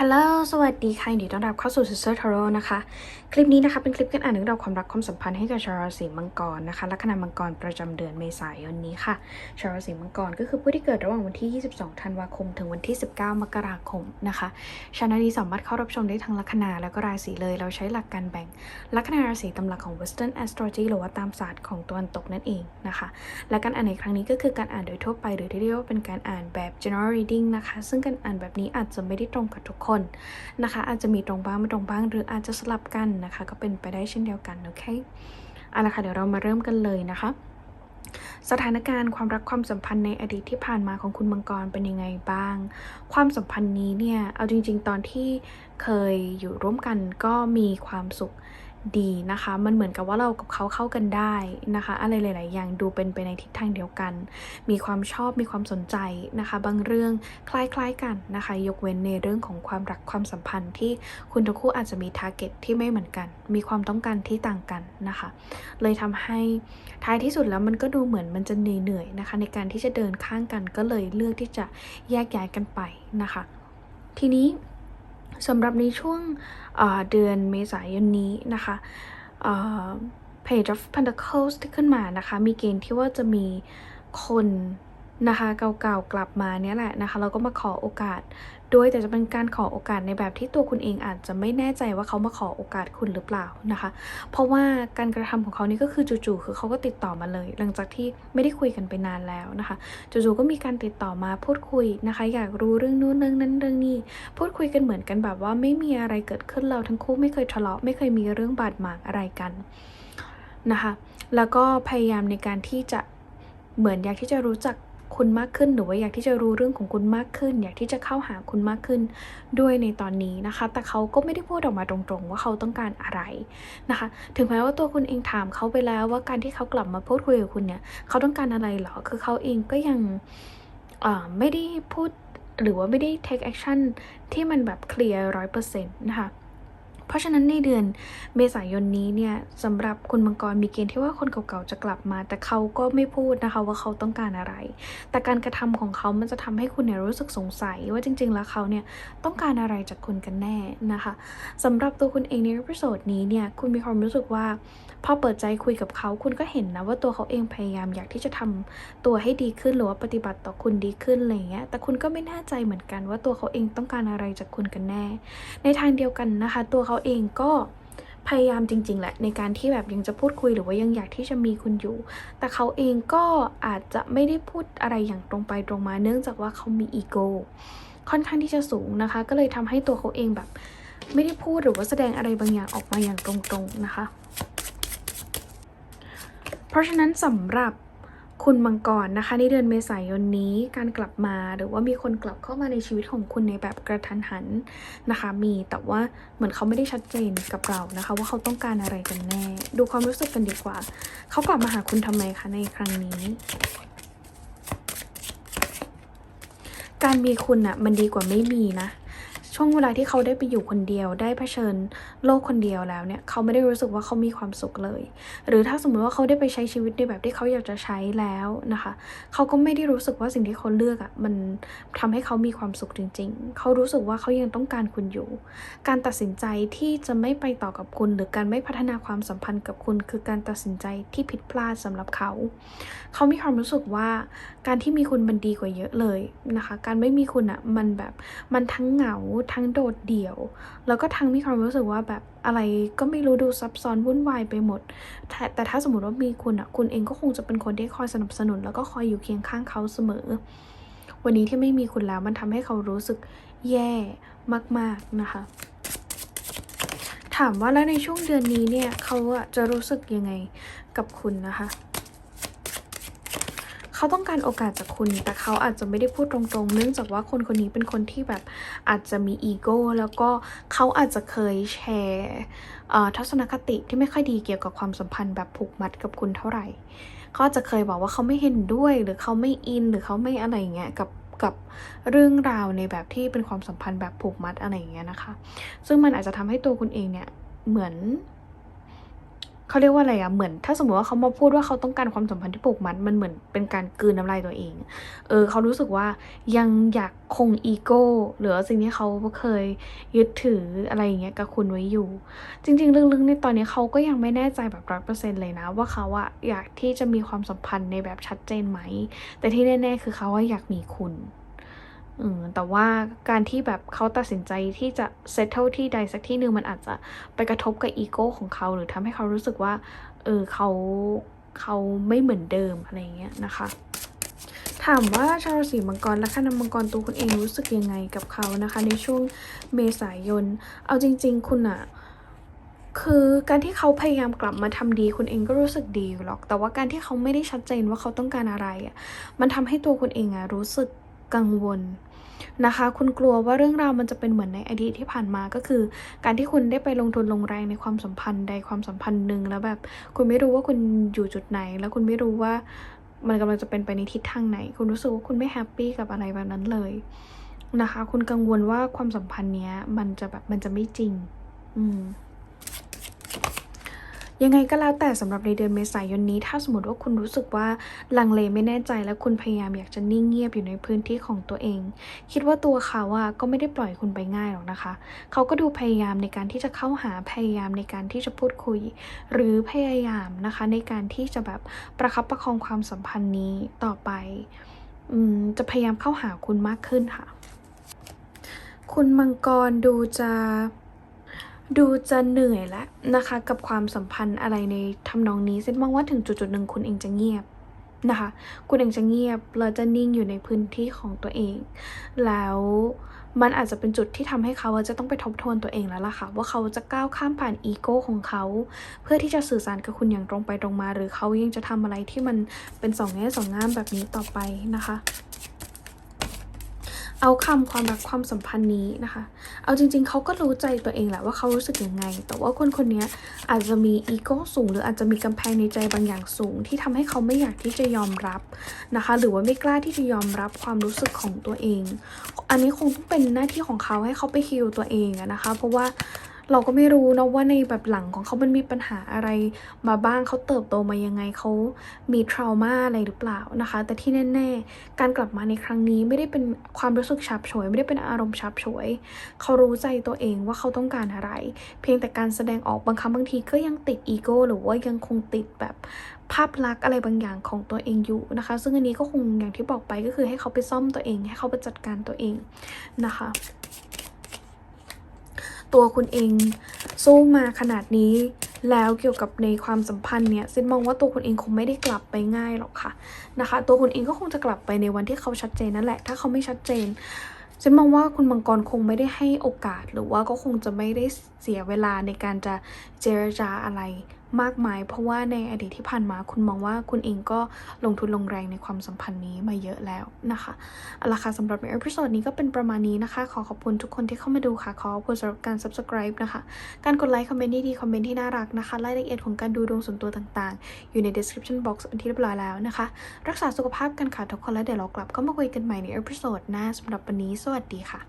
ฮัลโหล สวัสดีค่ะยินดีต้อนรับเข้าสู่ Sister Tarot นะคะ คลิปนี้นะคะเป็นคลิปการอ่านเรื่องราวความรักความสัมพันธ์ให้กับชาวราศีมังกรนะคะ ลัคนามังกรประจำเดือนเมษายนนี้ค่ะ ชาวราศีมังกรก็คือผู้ที่เกิดระหว่างวันที่ 22 ธันวาคม ถึงวันที่ 19 มกราคมนะคะ ชานานี้สามารถเข้ารับชมได้ทั้งลัคนาและก็ราศีเลย เราใช้หลักการแบ่งลัคนาราศีตำหลักของ Western Astrology หรือว่าตามศาสตร์ของตะวันตกนั่นเองนะคะ และการอ่านในครั้งนี้ก็คือการอ่านโดยทั่วไป หรือที่เรียกว่าเป็นการอ่านแบบ general reading นะคะ ซึ่งการอ่านแบบนี้อาจจะไม่ได้ตรงกับทุกคนนะคะ อาจจะมีตรงบ้างไม่ตรงบ้าง หรืออาจจะสลับกันนะคะ ก็เป็นไปได้เช่นเดียวกันโอเคเอาละค่ะเดี๋ยวเรามาเริ่มกันเลยนะคะ สถานการณ์ความรักความสัมพันธ์ในอดีตที่ผ่านมาของคุณมังกรเป็นยังไงบ้าง ความสัมพันธ์นี้เนี่ยเอาจริง ๆ ตอนที่เคยอยู่ร่วมกันก็มีความสุข ดีนะคะ มันเหมือนกับว่าเรากับเขาเข้ากันได้นะคะ อะไรหลาย ๆ อย่างดูเป็นไปในทิศทางเดียวกัน มีความชอบมีความสนใจนะคะ บางเรื่องคล้าย ๆ กันนะคะ ยกเว้นในเรื่องของความรักความสัมพันธ์ที่คุณทั้งคู่อาจจะมีทาร์เก็ตที่ไม่เหมือนกัน มีความต้องการที่ต่างกันนะคะ เลยทำให้ท้ายที่สุดแล้วมันก็ดูเหมือนมันจะเหนื่อย ๆ นะคะ ในการที่จะเดินข้างกันก็เลยเลือกที่จะแยกย้ายกันไปนะคะ ทีนี้ สำหรับในช่วงเดือนเมษายนนี้นะคะเอ่อ Page of Pentacles ที่ขึ้นมานะคะ มีเกณฑ์ที่ว่าจะมีคนนะคะเก่าๆกลับมาเนี่ยแหละนะคะแล้วก็มาขอโอกาส ด้วยแต่จะเป็นการขอโอกาสในแบบที่ตัวคุณเองอาจจะไม่แน่ใจว่าเขามาขอโอกาสคุณหรือเปล่านะคะ เพราะว่าการกระทำของเขานี่ก็คือจู่ๆคือเขาก็ติดต่อมาเลย หลังจากที่ไม่ได้คุยกันไปนานแล้วนะคะ จู่ๆก็มีการติดต่อมาพูดคุยนะคะ อยากรู้เรื่องนู้นเรื่องนั้นเรื่องนี้ พูดคุยกันเหมือนกันแบบว่าไม่มีอะไรเกิดขึ้นเราทั้งคู่ไม่เคยทะเลาะไม่เคยมีเรื่องบาดหมางอะไรกันนะคะ แล้วก็พยายามในการที่จะเหมือนอยากที่จะรู้จัก คุณมากขึ้น หรือว่าอยากที่จะรู้เรื่องของคุณมากขึ้น อยากที่จะเข้าหาคุณมากขึ้นด้วยในตอนนี้นะคะ แต่เขาก็ไม่ได้พูดออกมาตรงๆ ว่าเขาต้องการอะไรนะคะ ถึงแม้ว่าตัวคุณเองถามเขาไปแล้วว่าการที่เขากลับมาพูดคุยกับคุณเนี่ยเขาต้องการอะไรเหรอ คือเขาเองก็ยังอ่าไม่ได้พูดหรือว่าไม่ได้ take action ที่มันแบบเคลียร์ร้อยเปอร์เซ็นต์นะคะ เพราะฉะนั้นในเดือนเมษายนนี้เนี่ยสำหรับคุณมังกรมีเกณฑ์ที่ว่าคนเก่าๆจะกลับมา แต่เขาก็ไม่พูดนะคะว่าเขาต้องการอะไร แต่การกระทำของเขามันจะทำให้คุณเนี่ยรู้สึกสงสัย ว่าจริง ๆ แล้วเขาเนี่ยต้องการอะไรจากคุณกันแน่นะคะสำหรับตัวคุณเองในวิดีโอนี้เนี่ยคุณมีความรู้สึกว่าพอเปิดใจคุยกับเขาคุณก็เห็นนะว่าตัวเขาเองพยายามอยากที่จะทำตัวให้ดีขึ้นหรือว่าปฏิบัติต่อคุณดีขึ้นอะไรเงี้ยแต่คุณก็ไม่แน่ใจเหมือนกันว่าตัวเขาเองต้องการอะไรจากคุณกันแน่ ในทางเดียวกันนะคะ ตัวเขาเองก็พยายามจริง ๆ แหละในการที่แบบยังจะพูดคุยหรือว่ายังอยากที่จะมีคุณอยู่ แต่เขาเองก็อาจจะไม่ได้พูดอะไรอย่างตรงไปตรงมาเนื่องจากว่าเขามีอีโก้ค่อนข้างที่จะสูงนะคะ ก็เลยทำให้ตัวเขาเองแบบ ไม่ได้พูดหรือว่าแสดงอะไรบางอย่างออกมาอย่างตรงๆนะคะ เพราะฉะนั้นสำหรับ คุณมังกรนะคะ ในเดือนเมษายนนี้การกลับมาหรือว่ามีคนกลับเข้ามาในชีวิตของคุณในแบบกระทันหันนะคะ มีแต่ว่าเหมือนเขาไม่ได้ชัดเจนกับเรานะคะ ว่าเขาต้องการอะไรกันแน่ ดูความรู้สึกกันดีกว่า เขากลับมาหาคุณทำไมคะในครั้งนี้ การมีคุณอะมันดีกว่าไม่มีนะ ช่วงเวลาที่เขาได้ไปอยู่คนเดียวได้เผชิญโลกคนเดียวแล้วเนี่ยเขาไม่ได้รู้สึกว่าเขามีความสุขเลย หรือถ้าสมมติว่าเขาได้ไปใช้ชีวิตในแบบที่เขาอยากจะใช้แล้วนะคะเขาก็ไม่ได้รู้สึกว่าสิ่งที่เขาเลือกอะ่ะมันทำให้เขามีความสุขจริง ๆ เขารู้สึกว่าเขายังต้องการคุณอยู่ การตัดสินใจที่จะไม่ไปต่อกับคุณ หรือการไม่พัฒนาความสัมพันธ์กับคุณ คือการตัดสินใจที่ผิดพลาดสำหรับเขา เขามีความรู้สึกว่าการที่มีคุณมันดีกว่าเยอะเลยนะคะ การไม่มีคุณอะ่ะมันแบบมันทั้งเหงาทั้งโดดเดี่ยว แล้วก็ทั้งมีความรู้สึกว่าแบบอะไรก็ไม่รู้ดูซับซ้อนวุ่นวายไปหมด แต่แต่ถ้าสมมติว่ามีคุณอะคุณเองก็คงจะเป็นคนที่คอยสนับสนุน แล้วก็คอยอยู่เคียงข้างเขาเสมอ วันนี้ที่ไม่มีคุณแล้วมันทำให้เขารู้สึกแย่มาก ๆ นะคะ ถามว่าแล้วในช่วงเดือนนี้เนี่ยเขาอะจะรู้สึกยังไงกับคุณนะคะ เขาต้องการโอกาสจากคุณ แต่เขาอาจจะไม่ได้พูดตรงๆ เนื่องจากว่าคนคนนี้เป็นคนที่แบบอาจจะมีอีโก้แล้วก็เขาอาจจะเคยแชร์ทัศนคติที่ไม่ค่อยดีเกี่ยวกับความสัมพันธ์แบบผูกมัดกับคุณเท่าไหร่เขาจจะเคยบอกว่าเขาไม่เห็นด้วยหรือเขาไม่อินหรือเขาไม่อะไรอย่างเงี้ยกับกับเรื่องราวในแบบที่เป็นความสัมพันธ์แบบผูกมัดอะไรอย่างเงี้ยนะคะ ซึ่งมันอาจจะทำให้ตัวคุณเองเนี่ยเหมือน เขาเรียกว่าอะไรอะเหมือน ถ้าสมมติว่าเขามาพูดว่าเขาต้องการความสัมพันธ์ที่ผูกมัดมันเหมือนเป็นการกืนน้ำลายตัวเอง เออเขารู้สึกว่ายังอยากคงอีโก้หรือสิ่งที่เขาเคยยึดถืออะไรอย่างเงี้ยกับคุณไว้อยู่ จริง ๆ ลึกๆในตอนนี้เขาก็ยังไม่แน่ใจแบบร้อยเปอร์เซ็นต์เลยนะ ว่าเขาอะอยากที่จะมีความสัมพันธ์ในแบบชัดเจนไหม แต่ที่แน่ ๆ คือเขาว่าอยากมีคุณ แต่ว่าการที่แบบเขาตัดสินใจที่จะ settle ที่ใดสักที่หนึ่งมันอาจจะไปกระทบกับอีโก้ของเขา หรือทำให้เขารู้สึกว่า เออเขาเขาไม่เหมือนเดิมอะไรเงี้ยนะคะ ถามว่าชาวราศีมังกรและคณะมังกรตัวคุณเองรู้สึกยังไงกับเขานะคะ ในช่วงเมษายน เอาจริง ๆ คุณอะคือการที่เขาพยายามกลับมาทำดีคุณเองก็รู้สึกดีหรอก แต่ว่าการที่เขาไม่ได้ชัดเจนว่าเขาต้องการอะไรอะมันทำให้ตัวคุณเองอะรู้สึก กังวลนะคะ คุณกลัวว่าเรื่องราวมันจะเป็นเหมือนในอดีตที่ผ่านมาก็คือ การที่คุณได้ไปลงทุนลงแรงในความสัมพันธ์ใดความสัมพันธ์หนึ่งแล้วแบบ คุณไม่รู้ว่าคุณอยู่จุดไหน แล้วคุณไม่รู้ว่ามันกำลังจะเป็นไปในทิศทางไหน คุณรู้สึกว่าคุณไม่แฮปปี้กับอะไรแบบนั้นเลยนะคะ คุณกังวลว่าความสัมพันธ์เนี้ย มันจะแบบมันจะไม่จริง อืม ยังไงก็แล้วแต่สำหรับในเดือนเมษายนนี้ ถ้าสมมติว่าคุณรู้สึกว่าลังเลไม่แน่ใจและคุณพยายามอยากจะนิ่งเงียบอยู่ในพื้นที่ของตัวเอง คิดว่าตัวเขาอะก็ไม่ได้ปล่อยคุณไปง่ายหรอกนะคะ เขาก็ดูพยายามในการที่จะเข้าหาพยายามในการที่จะพูดคุย หรือพยายามนะคะในการที่จะแบบประคับประคองความสัมพันธ์นี้ต่อไปอืมจะพยายามเข้าหาคุณมากขึ้นค่ะ คุณมังกรดูจะ ดูจะเหนื่อยแล้วนะคะ กับความสัมพันธ์อะไรในทำนองนี้เซนมองว่าถึงจุดจุดๆหนึ่งคุณเองจะเงียบนะคะ คุณเองจะเงียบแล้วจะนิ่งอยู่ในพื้นที่ของตัวเอง แล้วมันอาจจะเป็นจุดที่ทำให้เขาจะต้องไปทบทวนตัวเองแล้วล่ะค่ะ ว่าเขาจะก้าวข้ามผ่านอีโก้ของเขา เพื่อที่จะสื่อสารกับคุณอย่างตรงไปตรงมา หรือเขายังจะทำอะไรที่มันเป็นสองแง่สองงามแบบนี้ต่อไปนะคะ เอาคำความรักความสัมพันธ์นี้นะคะ เอาจริง ๆเขาก็รู้ใจตัวเองแหละว่าเขารู้สึกยังไง แต่ว่าคนคนนี้อาจจะมีอีโก้สูง หรืออาจจะมีกำแพงในใจบางอย่างสูง ที่ทำให้เขาไม่อยากที่จะยอมรับนะคะ หรือว่าไม่กล้าที่จะยอมรับความรู้สึกของตัวเอง อันนี้คงต้องเป็นหน้าที่ของเขาให้เขาไปฮิลตัวเองนะคะ เพราะว่า เราก็ไม่รู้นะว่าในแบบหลังของเขามันมีปัญหาอะไรมาบ้างเขาเติบโตมายังไงเขามีทรามาอะไรหรือเปล่านะคะ แต่ที่แน่ๆ การกลับมาในครั้งนี้ไม่ได้เป็นความรู้สึกฉับเฉวยไม่ได้เป็นอารมณ์ฉับเฉวยเขารู้ใจตัวเองว่าเขาต้องการอะไร เพียงแต่การแสดงออกบางครั้งบางทีก็ยังติดอีโก้หรือว่ายังคงติดแบบภาพลักษณ์อะไรบางอย่างของตัวเองอยู่นะคะ ซึ่งอันนี้ก็คงอย่างที่บอกไปก็คือให้เขาไปซ่อมตัวเอง ให้เขาไปจัดการตัวเองนะคะ ตัวคุณเองสู้มาขนาดนี้ แล้วเกี่ยวกับในความสัมพันธ์เนี่ยซินมองว่าตัวคุณเองคงไม่ได้กลับไปง่ายหรอกค่ะนะคะ ตัวคุณเองก็คงจะกลับไปในวันที่เขาชัดเจนนั่นแหละ ถ้าเขาไม่ชัดเจนซินมองว่าคุณมังกรคงไม่ได้ให้โอกาสหรือว่าก็คงจะไม่ได้เสียเวลาในการจะเจรจาอะไร มากมาย เพราะว่าในอดีตที่ผ่านมาคุณมองว่าคุณเองก็ลงทุนลงแรงในความสัมพันธ์นี้มาเยอะแล้วนะคะเอาละค่ะสำหรับในเอพิโซดนี้ก็เป็นประมาณนี้นะคะ ขอขอบคุณทุกคนที่เข้ามาดูค่ะ ขอขอบคุณสำหรับการ subscribe นะคะ การกดไลค์คอมเมนต์ดีคอมเมนต์ที่น่ารักนะคะรายละเอียดของการดูดวงส่วนตัวต่างๆ อยู่ใน description box เป็นที่เรียบร้อยแล้วนะคะ รักษาสุขภาพกันค่ะทุกคนแล้วเดี๋ยวเรากลับก็มาคุยกันใหม่ในเอพิโซดหน้าสำหรับวันนี้สวัสดีค่ะ